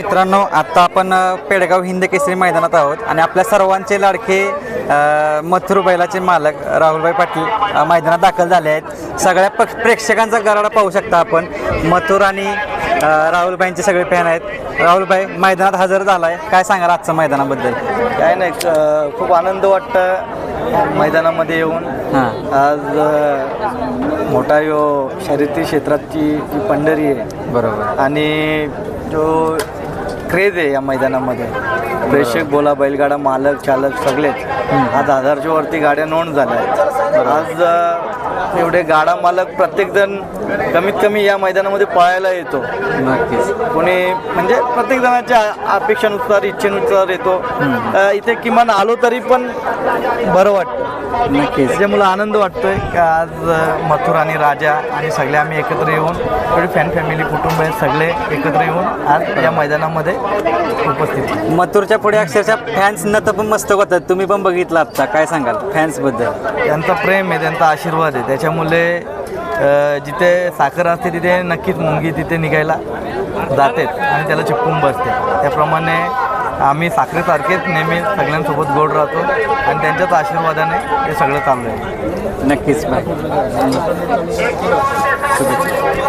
मित्रांनो आता आपण पेडगाव हिंद केसरी मैदानात आहोत आणि आपल्या सर्वांचे लाडके मथुर बैलाचे मालक राहुलभाई पाटील मैदानात दाखल झाले आहेत. सगळ्या पक्ष प्रेक्षकांचा गराडा पाहू शकता आपण. मथुर आणि राहुलभाईंचे सगळे फॅन आहेत. राहुलभाई मैदानात हजर झालाय. काय सांगाल आजचं मैदानाबद्दल? काय नाही खूप आनंद वाटतं मैदानामध्ये येऊन. आज मोठा यो शर्यती क्षेत्राची पंढरी आहे. बरोबर. आणि जो क्रेज आहे या मैदानामध्ये. प्रेक्षक बोला बैलगाडा मालक चालक सगळेच. आज हजारच्या वरती गाड्या नोंद झाल्या आहेत. आज एवढे गाडा मालक प्रत्येकजण कमीत कमी या मैदानामध्ये पळायला येतो. नक्कीच. कोणी म्हणजे प्रत्येक जणाच्या अपेक्षानुसार इच्छेनुसार येतो. अ, इथे किमान आलो तरी पण बरं वाटतं. नक्कीच. त्याच्यामुळे आनंद वाटतोय की आज अ, मथुर आणि राजा आणि सगळे आम्ही एकत्र येऊन थोडी फॅन फॅमिली कुटुंब आहेत सगळे एकत्र येऊन आज या मैदानामध्ये उपस्थित. मथुरच्या पुढे अक्षरशः फॅन्स नत पण मस्त होतात. तुम्ही पण बघितलं आता. काय सांगाल? फॅन्सबद्दल त्यांचा प्रेम आहे त्यांचा आशीर्वाद असते त्याच्यामुळे जिथे साखर असते तिथे नक्कीच मुंगी तिथे निघायला जातेच आणि त्याला चिपकून बसते. त्याप्रमाणे आम्ही साखरेसारखेच नेहमी सगळ्यांसोबत गोड राहतो आणि त्यांच्याच आशीर्वादाने हे सगळं चाललं आहे. नक्कीच